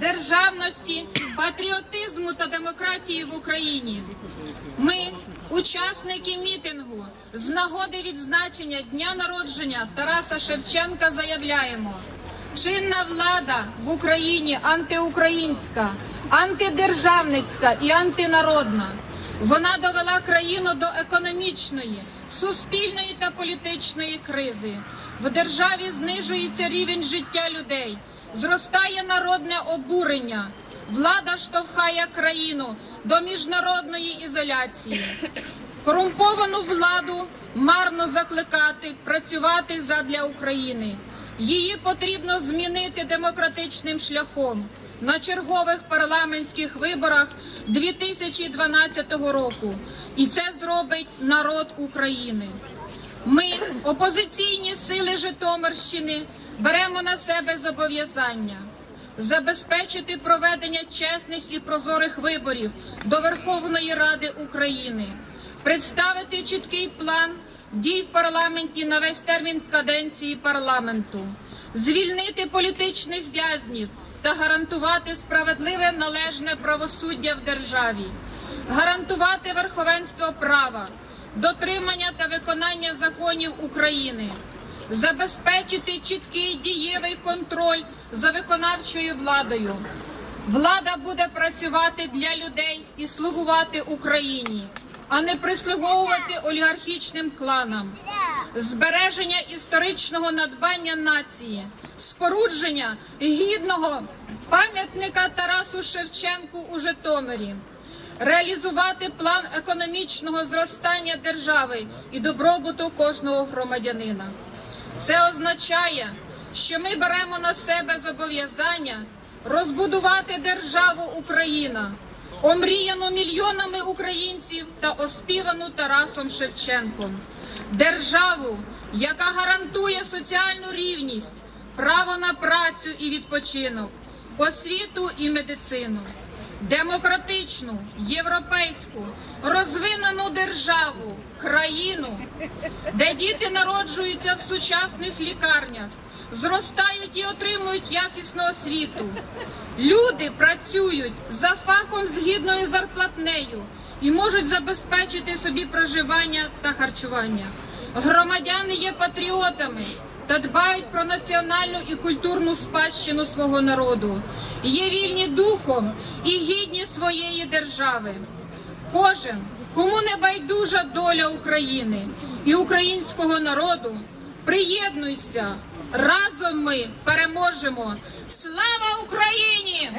державності, патріотизму та демократії в Україні. Ми, учасники мітингу, з нагоди відзначення дня народження Тараса Шевченка заявляємо. Чинна влада в Україні антиукраїнська, антидержавницька і антинародна. Вона довела країну до економічної, суспільної та політичної кризи. В державі знижується рівень життя людей, зростає народне обурення. Влада штовхає країну до міжнародної ізоляції. Корумповану владу марно закликати працювати задля України. Її потрібно змінити демократичним шляхом на чергових парламентських виборах 2012 року. І це зробить народ України. Ми, опозиційні сили Житомирщини, беремо на себе зобов'язання забезпечити проведення чесних і прозорих виборів до Верховної Ради України, представити чіткий план дій в парламенті на весь термін каденції парламенту, звільнити політичних в'язнів та гарантувати справедливе належне правосуддя в державі, гарантувати верховенство права, дотримання та виконання законів України забезпечити чіткий дієвий контроль за виконавчою владою. Влада буде працювати для людей і слугувати Україні, а не прислуговувати олігархічним кланам. Збереження історичного надбання нації, спорудження гідного пам'ятника Тарасу Шевченку у Житомирі реалізувати план економічного зростання держави і добробуту кожного громадянина. Це означає, що ми беремо на себе зобов'язання розбудувати державу Україна, омріяну мільйонами українців та оспівану Тарасом Шевченком, державу, яка гарантує соціальну рівність, право на працю і відпочинок, освіту і медицину, демократичну, європейську, розвинену державу, країну, де діти народжуються в сучасних лікарнях, зростають і отримують якісну освіту. Люди працюють за фахом з зарплатнею і можуть забезпечити собі проживання та харчування. Громадяни є патріотами та дбають про національну і культурну спадщину свого народу, є вільні духом і гідні своєї держави. Кожен, кому не байдужа доля України і українського народу, приєднуйся. Разом ми переможемо. Слава Україні!